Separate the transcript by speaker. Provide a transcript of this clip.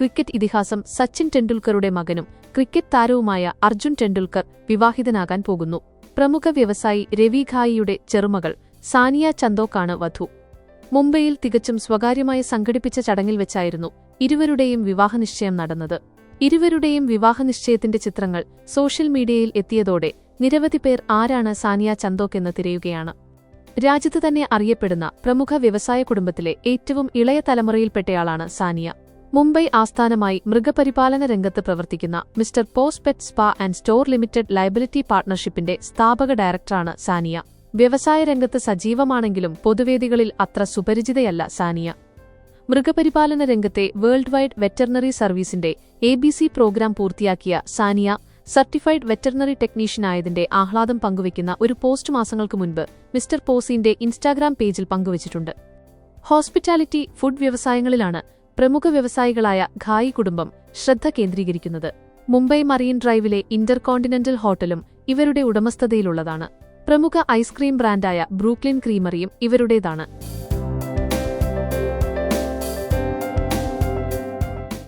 Speaker 1: Cricket ഇതിഹാസം സച്ചിൻ ടെണ്ടുൽക്കറുടെ മകനും cricket താരവുമായ അർജുൻ ടെണ്ടുൽക്കർ വിവാഹിതനാകാൻ പോകുന്നു. പ്രമുഖ വ്യവസായി രവി ഘായിയുടെ ചെറുമകൾ സാനിയ ചന്തോക്കാണ് വധു. മുംബൈയിൽ തികച്ചും സ്വകാര്യമായി സംഘടിപ്പിച്ച ചടങ്ങിൽ വെച്ചായിരുന്നു ഇരുവരുടെയും വിവാഹനിശ്ചയം നടന്നത്. ഇരുവരുടെയും വിവാഹനിശ്ചയത്തിന്റെ ചിത്രങ്ങൾ സോഷ്യൽ മീഡിയയിൽ എത്തിയതോടെ നിരവധി പേർ ആരാണ് സാനിയ ചന്തോക്ക് എന്ന് തിരയുകയാണ്. രാജ്യത്ത് തന്നെ അറിയപ്പെടുന്ന പ്രമുഖ വ്യവസായ കുടുംബത്തിലെ ഏറ്റവും ഇളയ തലമുറയിൽപ്പെട്ടയാളാണ് സാനിയ. മുംബൈ ആസ്ഥാനമായി മൃഗപരിപാലന രംഗത്ത് പ്രവർത്തിക്കുന്ന mister paws pet spa and store limited liability പാർട്ണർഷിപ്പിന്റെ സ്ഥാപക ഡയറക്ടറാണ് സാനിയ. വ്യവസായ രംഗത്ത് സജീവമാണെങ്കിലും പൊതുവേദികളിൽ അത്ര സുപരിചിതയല്ല സാനിയ. മൃഗപരിപാലന രംഗത്തെ വേൾഡ് വൈഡ് വെറ്ററിനറി സർവീസിന്റെ എ ബി സി പ്രോഗ്രാം പൂർത്തിയാക്കിയ സാനിയ സർട്ടിഫൈഡ് വെറ്ററിനറി ടെക്നീഷ്യനായതിന്റെ ആഹ്ലാദം പങ്കുവയ്ക്കുന്ന ഒരു പോസ്റ്റ് മാസങ്ങൾക്ക് മുൻപ് മിസ്റ്റർ പോസിന്റെ ഇൻസ്റ്റാഗ്രാം പേജിൽ പങ്കുവച്ചിട്ടുണ്ട്. ഹോസ്പിറ്റാലിറ്റി ഫുഡ് വ്യവസായങ്ങളിലാണ് പ്രമുഖ വ്യവസായികളായ ഖായി കുടുംബം ശ്രദ്ധ കേന്ദ്രീകരിക്കുന്നത്. മുംബൈ മറീൻ ഡ്രൈവിലെ ഇന്റർകോണ്ടിനെന്റൽ ഹോട്ടലും ഇവരുടെ ഉടമസ്ഥതയിലുള്ളതാണ്. പ്രമുഖ ഐസ്ക്രീം ബ്രാൻഡായ ബ്രൂക്ലിൻ ക്രീമറിയും ഇവരുടേതാണ്.